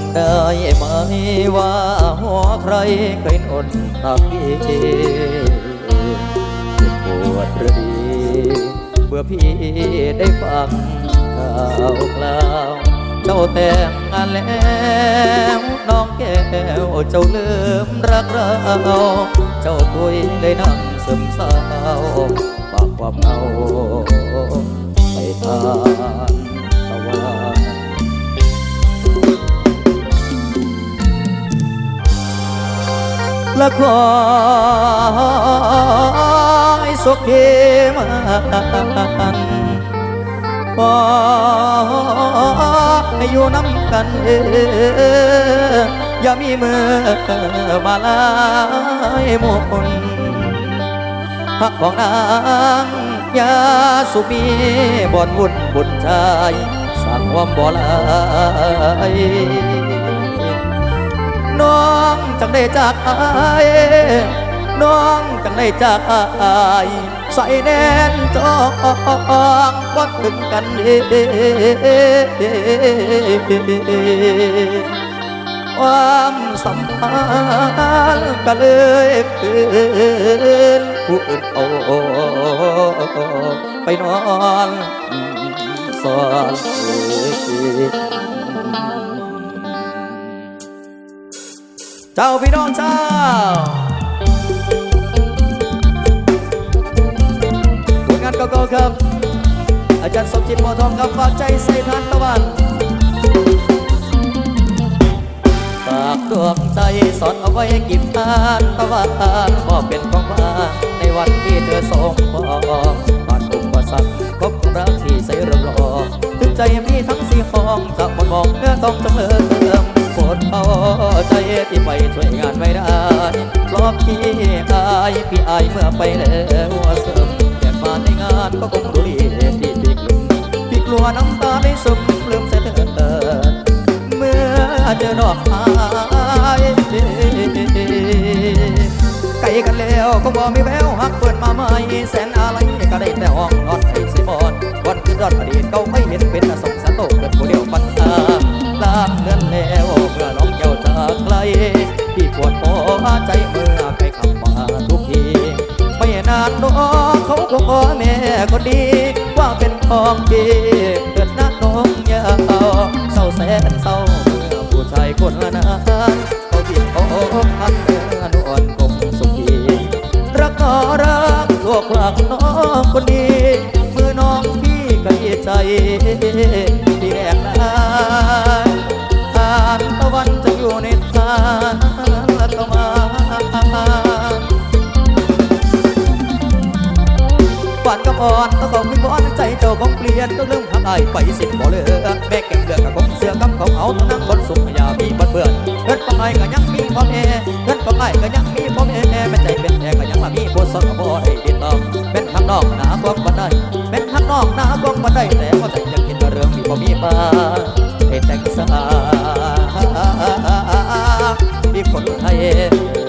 ำได้ไหมว่าหัวใครเคยนนตักพี่เจ็บปวดหรือดีเมื่อพี่ได้ฟังข่าวคราวเจ้าแต่งงานแล้วน้องแก้วเจ้าลืมรักเราเจ้าคุยได้นั่งซึมเศร้าปากความเอาไปทานตะวัน ละขอให้สุขีมันขอให้อยู่น้ำกันเอออย่ามีมือมาลายมนพักของนางยาสุมีบ่อนวุ่นบุญชายสั่งความบ่ลาย น้องจังได้จากอายน้องจังได้จากอายใส่แน่นจองบ่ถึงกันเด้ความสัมพันธ์ก็เลยคืนผู้อื่นเอาไปนอนสอนเจ้าพี่น้องเจ้าผลงานเก่าๆครับ อาจารย์สมจิตโมอทองครับฝากใจใส่ทานตะวันฝากดวงใจสอนเอาไว้กินทานตะวันก็เป็นของฟ้าในวันที่เธอส่งพอผ่านอุปสรรคพบรักที่ใส่รรอถึงใจมีทั้งสี่ห้องจะหมดมองเนื้อต้องจำเริมปว ดเอาใจที่ไปช่วยงานไม่ได้เพราะพี่อายพี่อายเมื่อไปแล้วเสริมแต่มาในงานก็คงรู้ดีที่พี่กลุ่มพี่กลัวน้ำตาได้ซึมเลื่มเสียเถิดเมื่อเจอดอกไม้ไกลกันแล้วก็บอกมีแววหักเปิดมาใหม่แสนอะไรก็ได้แต่ห้องนอนไอ้สิบอนวันคืนรอดอดีตเก่าไม่เห็นเป็นานน้องเขาขอแม่คนดี ว่าเป็นของดีเกิดน้าน้องยาวเศร้าแสนเศร้าเมื่อผู้ชายคนนั้นเขาผิดเขาพันเนื้อนวลกงสุขีรักก็รักลวกหลักน้องคนดีมือน้องพี่ก็ดีใจ ปานกับอ่อนต้องบอกมีบอนใจเจ้าของเปลี่ยนต้องเริ่มหักอายไปสิบ่เลือแม่แก่งเลือกกับของเสือกับของเอาทั้งนั้นคนสุขอย่ามีบัดเบื่อเงินของไอ้ก็ยังมีพ่อแม่เงินของไอ้ก็ยังมีพ่อแม่แม่ใจเป็นแม่ก็ยังมามีผู้สอนบ่ได้ติดต่อเป็นทางนอกหนากองบันไดเป็นทางนอกหนากองบันไดแต่ว่าใจยังคิดเรื่องมีบ่มีมาให้แต่งสามีคนไทย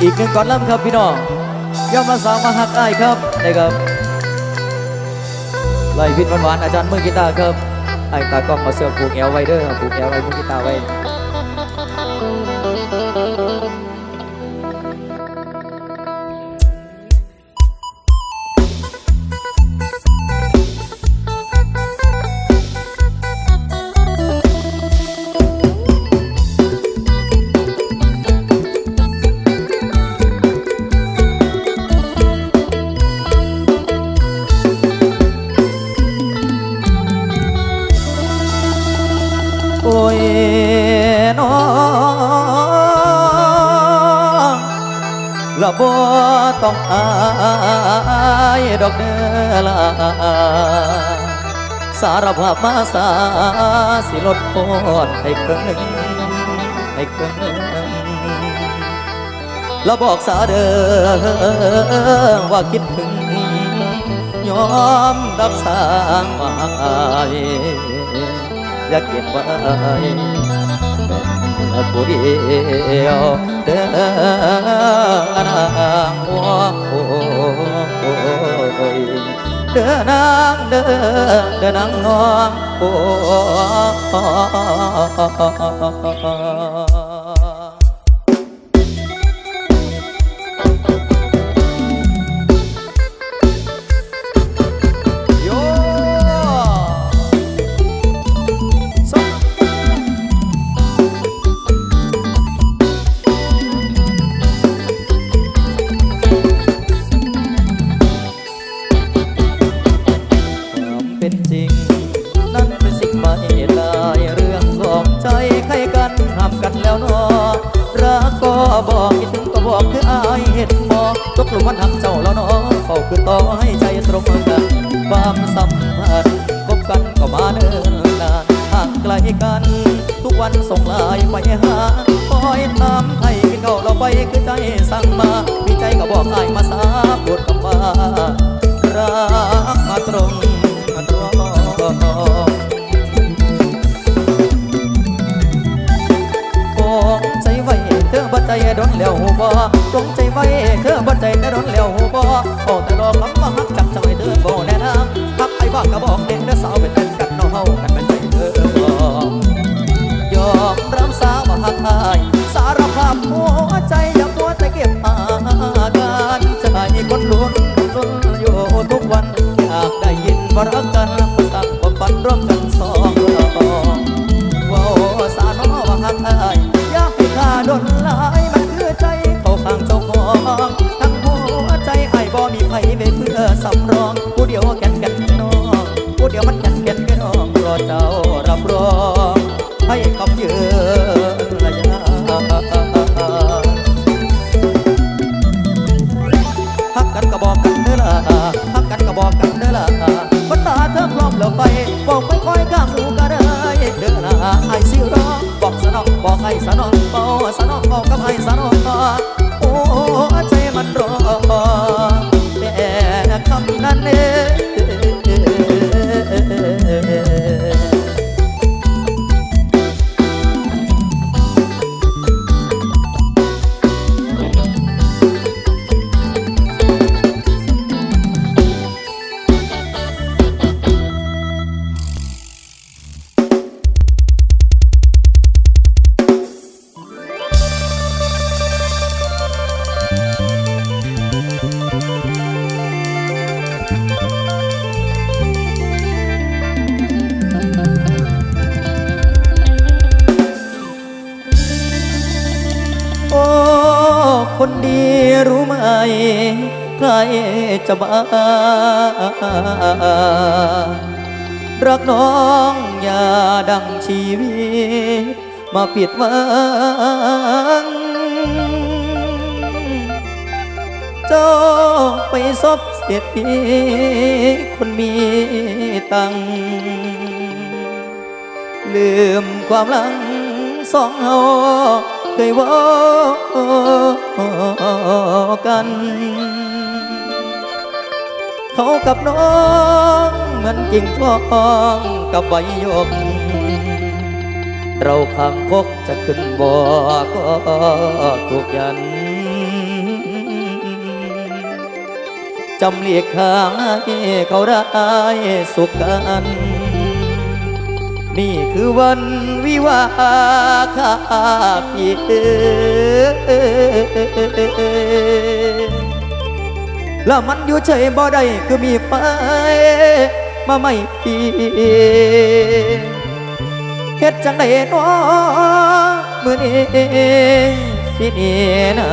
อีกหนึ่งก่อนล่ำครับพี่น้องย่อมมาสาวมาหักได้ครับได้ครับไล่พิษหวานๆอาจารย์มือกีตาร์ครับไอ้ตากล้องมาเสือกผูกแอวไว้เด้อผูกแอวไว้มือกีตาร์ไว้ เด้อละสารภาพมาสาสิลดโทษให้เกินให้เกินแล้วบอกสาเด้อว่าคิดถึง ยอมรับสร้างไว้อย่าเก็บไว้เป็นผู้เดียวเดินนางโอ้ย เดินนางเดินเดินนางน้องโอ้ ดนแล้วหูบ่ตรงใจไว้เธอบ่ใจแต่ดนแล้วหูบ่โอ้แต่รอคำ กันเด้อล่ะฮักกันก็บอกกันเด้อล่ะคนตาเธอพร้อมแล้วไปบอกไม่ค่อยก้าหูก็ได้เด้อล่ะไอ้สิร้องบอกสนองบอกไอ้สนองเบาสนองบอกกับไอ้สนองโอ้ใจมันรอแดีรู้ไหม ใครจะบ้ารักน้องอย่าดังชีวิต มาปิดหวังเจ้าไปซบเสียทีคนมีตัง ลืมความหลังสองเฮา เคยว่ากัน เขากับน้องเหมือนกิ่งทองกับใบยก เราขังคกจะขึ้นบ่อก็ถูกยันจำเลียกขายเขาได้สุขกัน นี่คือวันวิวาคาพี่แล้วมันอยู่เฉยบ่ได้คือมีไฟมาไม่พี่เฮ็ดจังไดเนาะมื้อนี้สิหนี่นะ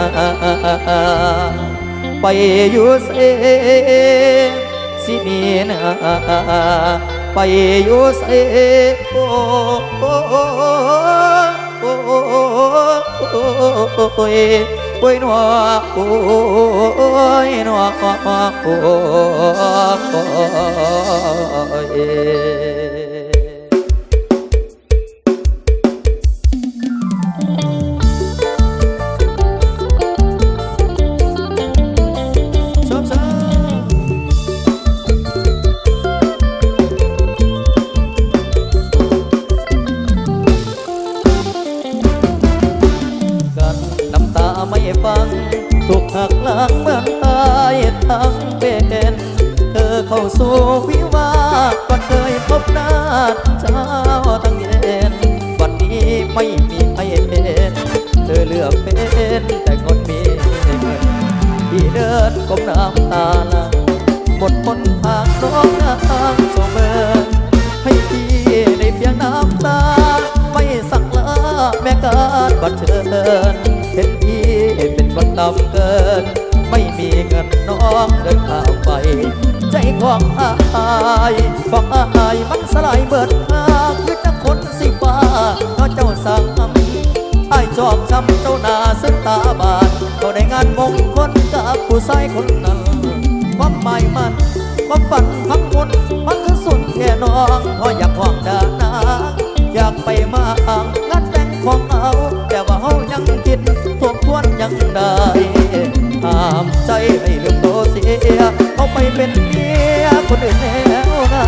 ไปอยู่เสสิหนี่นะ ไปอยู่ใสโอ้โอ้โอ้โอ้โอ้ยโอ้ยหนอโอ้ยหนอโอ้ยากหลักเมืองตายทั้งเบนเธอเข้าสู่วิวาสก็เคยพบหน้าเช้าทั้งเย็นวันนี้ไม่มีใครเห็นเธอเลือกเป็นแต่คนมีเงินที่เดินก้มน้ำตาลังหมดคนทางร้องนาำสมเมือให้พี่ในเพียงน้ำตาไม่สักงลาแม้การบัดเชิญเห็นพี่ เป็ต่ำเกิน ไม่มีเงินน้องเดินข้ามไป ใจของอายของอายมันสลายเบิดหาคือจะคนสิฟ้าเพราะเจ้าสั่งไอ้ายจอบช้ำเจ้าหน้าซึ่งตาบานก็ได้งานมงคลกับผู้ชายคนนั้นความหมายมันความฝันทั้งหมดมันคือสุดแค่น้องเพราะอยากห่วงดานางอยากไปมาอ่างงาน ของเอาแต่ว่าเฮายังคิดทบทวนยังได้ห้ามใจให้ลืมตัวเสียเอาไปเป็นเมียคนอื่นแล้วนะ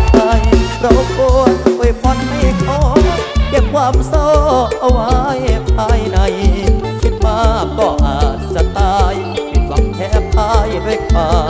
เราควรอวยพรให้เขาเก็บความเศร้าเอาไว้ภายใน คิดมากก็อาจจะตายผิดหวังแทบตายด้วยความ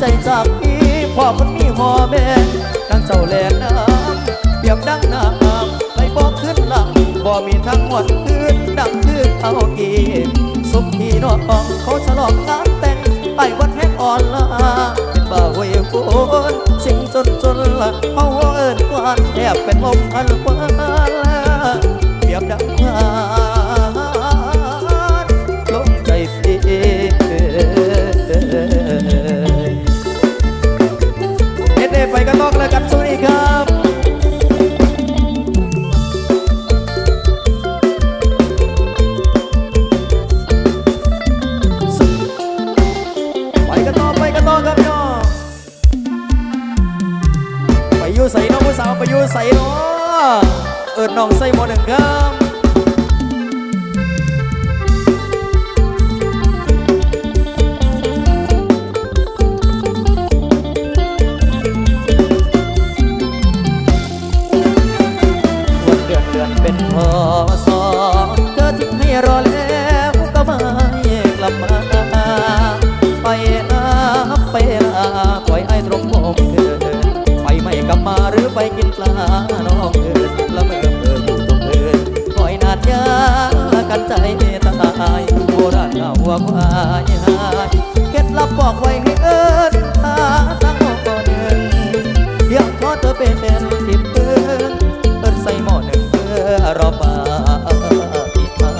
ใจจากพี่พ่อคนมีหอแม่ดังเจ้าแหลน้ำเปรียบดังน้ำไหลบอกขึ้นหลังบ่มีทางหวนขึ้นดังคือเอาอีกสุขที่น้องเขาฉลองงานแต่งไปวันแห่งอ่อนลาเป็นบ่าวเวยฝนสิ่งจนจนละเขาเอิ้นกวานแทบเป็นลมพันควัน อนเดือนเป็นพอสอเธอทิ้งให้รอแล้วก็ไม่กลับมา ไปนะไปนะปล่อยไอ้ตรงผมเถิดไปไม่กลับมาหรือไปกินปลาน้องเถิดละเมอเมื่ออยู่ตรงเถิดคอยนานยากันใจตายโบราณเก่าว่าควายหายเคล็ดลับบอกไว้ให้เอิญตาตั้งก็หนึ่งเดี๋ยวขอเธอเป็นเป็น เรอปาอีกมา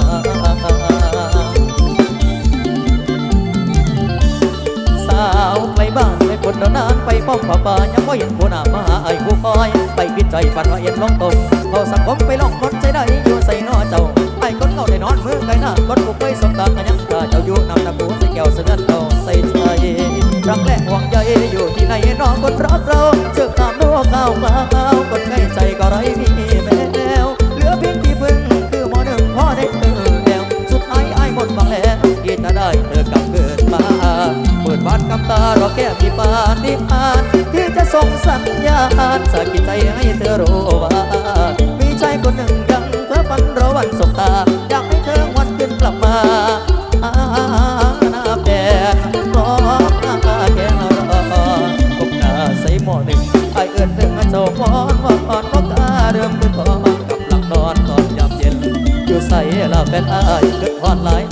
สาวไกลบ้านไกลคนนานไปป้อมป่าป่ายังไม่เห็นผู้หน้ามาหาไอ้ผู้คอย ไปปิดใจฝันว่าเอ็นลองตรงเขาสังคมไปลองคนใจได้อยู่ใส่นอเจ้าไอ้คนเขาได้นอนมือไกลหน้าคนบุกไปสมตากันยังกาเจ้าอยู่นำตะกูใส่แก้วเสนเจ้าใส่ใจรักและห่วงใยอยู่ที่ไหนน้องคนรักเราเชื่อตามนัวก้าวมาคนใกล้ใจก็ไร้มีแว ดบ้านกำตารอแก้มีปาฏิหาริย์ที่จะส่งสัญญาณสะกิดใจให้เธอรู้ว่ามีชายคนหนึ่งยังเพ้อฝันรอวันสบตาอยากให้เธอวันขึ้นกลับมาอาหน้าแดงรอหน้าแกงรอกบหน้าใส่หม้อหนึ่งไอเอื้อนถึงเจ้าพรว่าอ่อนก็กล้าเริ่มขึ้นก่อนกับหลังนอนตอนยามเย็นอยู่ใส่ละเป็นอายเกิดพอดหลาย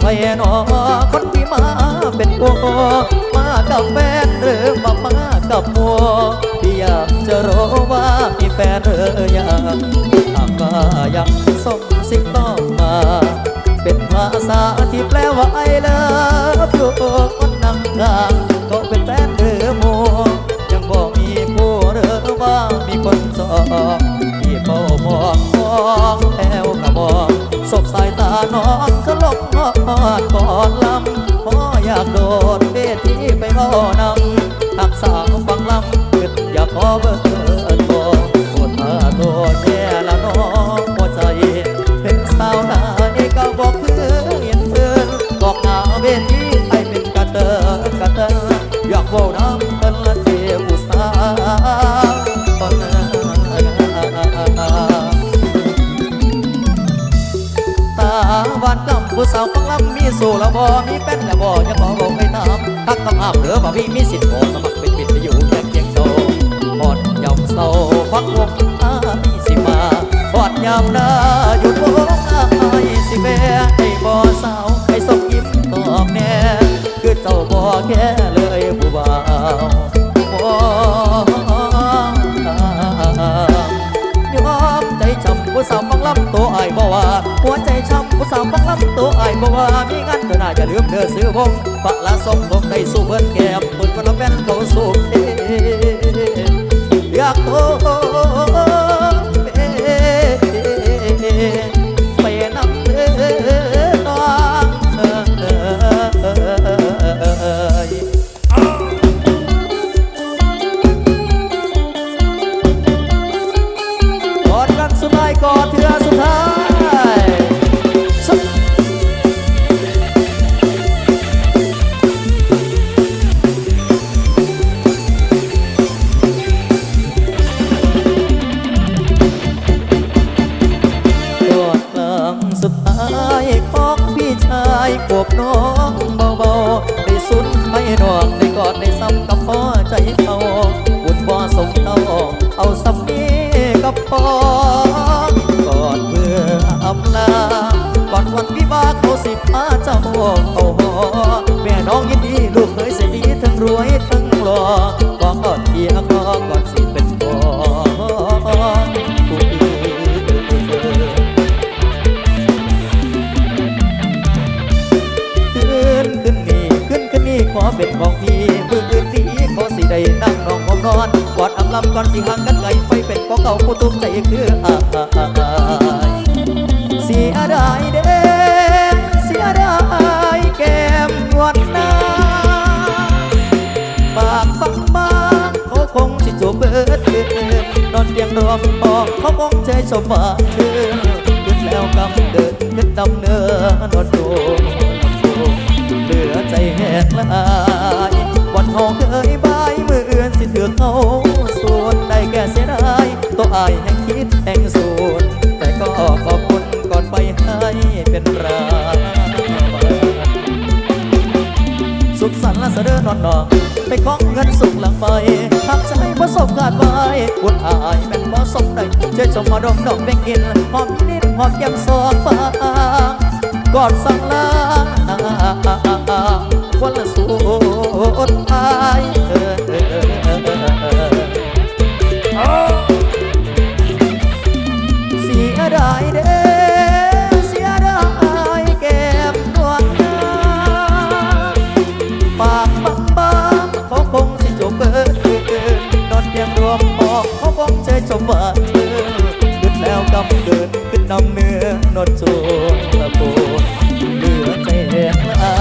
หนอคนที่มาเป็นโกมากับแฟนหรือมามากับมัวที่อยากจะรู้ว่ามีแฟนหรือยังหากว่ายังส่งสิ่งต้องมา เป็นภาษาที่แปลว่าไอเลิฟอยู่คนนั่งกลาง อนก่อดลำพ่ออยากโดดเวทีไปพ่อนำ ผู้สาวฟังลำมีสู่ละบ่มีเป็นละบ่ยังบอกบอกให้ตามทักคำอ้ามเหลือบ่พี่มีสิทธิ์ขอสมัครเป็นปิดไปอยู่แค่เพียงโตพอดยำเศร้าพักวงอาสิมาพอดยำหน้าหยุดวงอายสิแม่ให้บ่สาวให้ส่งยิ้มตอบแน่คือเจ้าบ่แค่เลยผู้บ่าวบ่ยอมใจช้ำผู้สาวฟังลำตัวไอายบ่ว่าหัวใจช้ำ สาวฟังลำตัวไอ้บ่ว่ามีงานก็น่าจะลืมเธอซื้อวงปะละสมวงในสู้เพิ่นแก้มปุ่นก็ละแม่นเขาสู้องอยากโตาห์เขาเจ้าเขาหอแม่น้องยินดีลูกเคยเสียดีทั้งรวยทั้งหล่อก็กอดเอียคอก่อนสิเป็นพ่อผู้นขึ้นขึ้นนี่ขึ้นขึ้นนี่ขอเป็นของพี่มืออื่นนี้ขอสิได้นั่งนองผมนอนกอดอำลำก่อนสิห่างกันไกลไปเป็นของเก่าผู้ตุ้มใจคืออาเสียดายเด้ เบิดเกินนอนเตียงรวมบอกเขาคงใจชมว่าเธอขึ้นแล้วกำเดินขึ้นดำเนินนวดโดเหลือใจแหกลายวันหอเคยบายมืออื่นสิเถือเขาส่วนได้แก่เสียดายตัวอายแห่งคิดแห่งสูญแต่ก็ขอบคุณก่อนไปให้เป็นไร เสด็จนอนนองไปของเงินสุกหลังไปทักใจประสบการณ์ไว้บุญอายแม่นบ่สมได้เชื่อชมมาดมดอกเบ่งกินหอมนิดหอมแก้มสองฟางกอดสั่งลาวันละสุดท้ายเออ เขาคงใจจมว่าเธอขึ้นแล้วกำเดินขึ้นนำเนื้อนอนจูงตะโกนเหลือใจแหกลา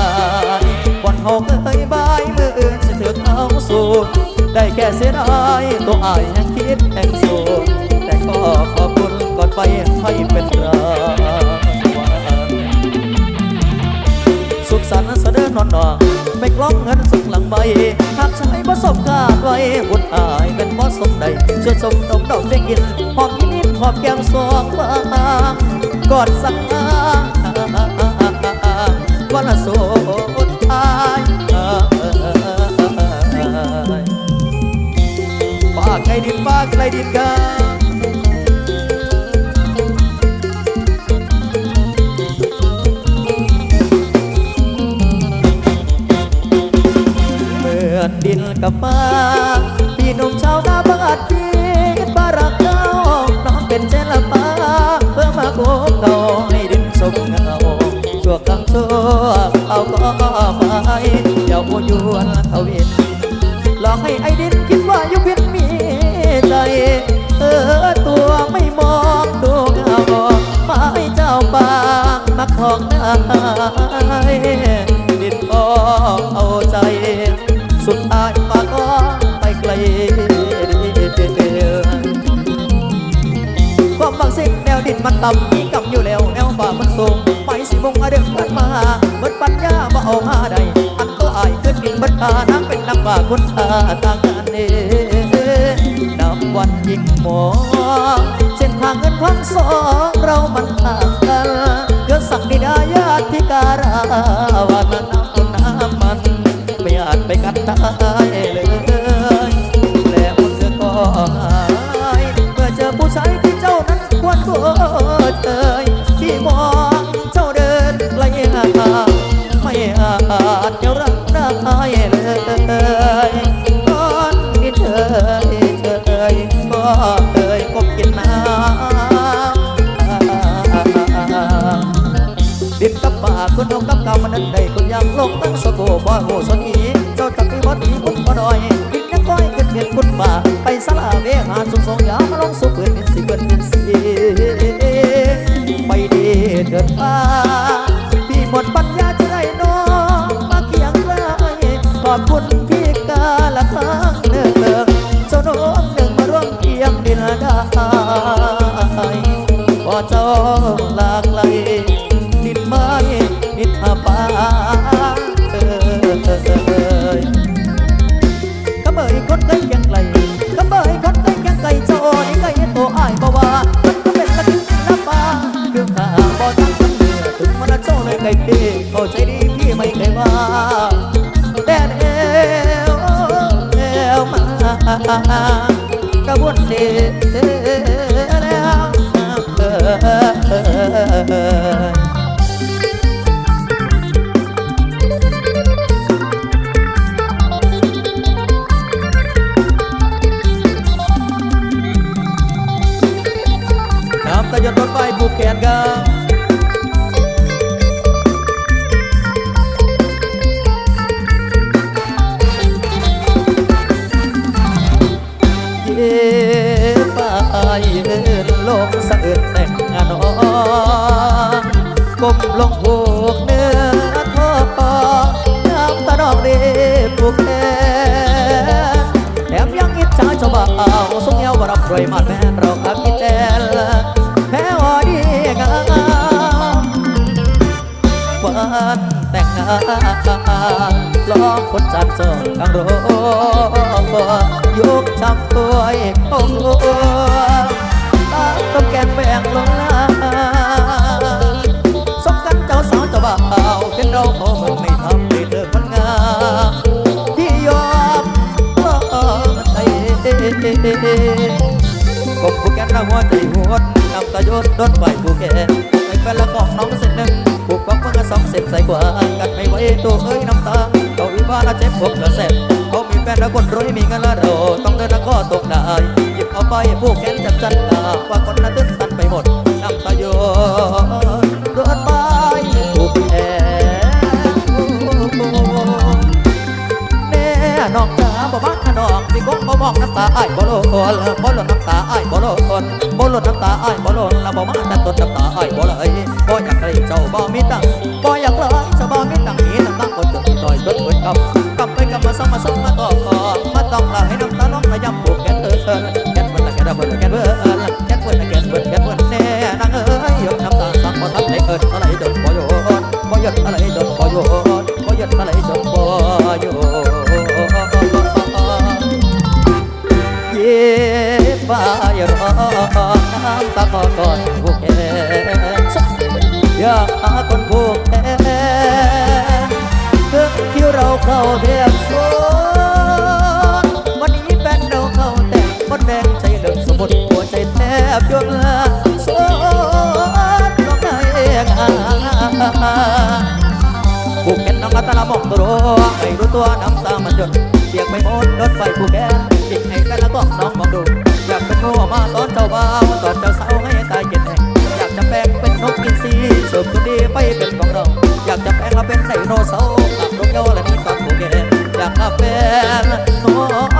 ยวันหอกเอ้ยบายมืออื่นสิเถือกเอาสูงได้แค่เสียดายตัวอายยังคิดแห่งสูงแต่ก็ขอบคุณก่อนไปให้เป็นรางวัลสุขสันต์เสด็จนอนนองไม่กล้องเงินสุขหลังใบหากใช้ประสบการณ์ ไว้บุญอายเป็นมอสมใดช่วยชมนมดอกได้กินหอมนิดๆหอมแก้มสองบางกอดสักนางวันละสุดท้ายฝากไกลดินฝากไกลดินกัน กับมาพี่หนุ่มชาวนาบ้านพี่บารักเจ้าน้องเป็นเจลปาเพื่อมาโกงเขาให้ดินสมเงาชั่วคำชั่วเอาก็ไปอย่าโวยวนเอาวินหลอกให้ไอ้ดินคิดว่ายุพินมีใจ เออตัวไม่มองดูเงาไม้เจ้าบางมักทองได้ดินพอเอาใจ สุดท้ายปากก็ไปไกลความบางสิ่งแนวดินมันต่ำมีกำอยู่แล้วแนวฝ่ามันสูงไปสิมงอาเดินกันมาเบิดปัญญาบ่เอามาได้อันตัวอายขึ้นดินบิดตาน้ำเป็นน้ำว่าคุณตาต่างกันเองน้ำวันยิ่งมองเส้นทางเงินพันสองเรามันต่างกันเกิดสักดิดายาธิการาวัน บ่โหสนีเจ้าจักไปบ่ดีคุณบ่ดอยดินยังก้อยเกิดเห็นคุณมาไปสลาเวหาสุงสงยา กระบวนเส แต่งงานล้อคนจันทร์เจอกังโรยกช้ำตัวเอกองตาต้องแกนแบ่งลงลาสมกันเจ้าสาวเจ้าบ่าวเป็นเราขอมึงไม่ทำให้เธอคนงามที่ยอมเออใจกบผู้แกนละหัวใจหัวน้ำตาหยดรถไฟผู้แก่ไอ้แฟนละกองน้องเส้นหนึ่ง ผูกปักเมื่อสองเส้นใส่กว่ากันไม่ไหวตัวเอ้ยน้ำตาเขาอีบ้าละเจ็บปวดกระแสบเขามีแฟนละคนรวยมีเงินละเราต้องเดินละข้อตกได้หยิบเอาไปผู้แกนจับจันตาว่าคนละตึ้นตันไปหมดน้ำตาหยดรถไฟผู้แก่แม่น้องจ๋าบ่มักขนองที่กงบ่มองน้ำตาอ้ายบ่โลนบ่หล่นน้ำตาอ้ายบ่โลนบ่หล่นน้ำตาอ้ายบ่โลนแล้วบ่มาแต่ต้นน้ำตาอ้ายบ่ไหลบ่อ ยเจ้าบ่มีตังบ่อยากเลยเจ้าบ่มีตังนี้น้ำตาคนจนต่อยจนเบิดกำกำไปกำมาซ้ำมาซ้ำมาต่อต่อมาต้องลาให้น้ำตาน้องระยำผูกแขนเอินแขนเบิดละแขนเบิดแขนเบิดแขนเบิดละแขนเบิดแขนเบิดแน่นางเอ้ยยดน้ำตาสักบ่ทันได้เอินอะไรจนบ่โยนบ่หยดอะไรจนบ่โยนบ่หยดอะไรจนบ่โยนเย็บฟ้อย่ารอน้ำตาคอก่อนผู้แก่ อยากหาคนผูกแขนถึงที่เราเข้าเทียบสูนวันนี้แฟนเราเข้าแต่งมดแดงใจเหลืองสมุดหัวใจแทบยวลาสวนร้องไห้งาผูกแขนน้องตาละมอกตัวไม่รู้ตัวน้ำตามันหยดเบียกไปหมดรถไฟผูกแขนจิกให้กันแล้วก็น้องมองดูอยากเป็นโมมาตอนเจ้าบ่าวตอนเจ้าสาวให้ตายเย็น นกอินทรีเชิญคดีไปเป็นของเรา อยากจะแปลงมาเป็นไดโนเสาร์ขับรถยนและมีความโอเนอยากกาแฟนน้อ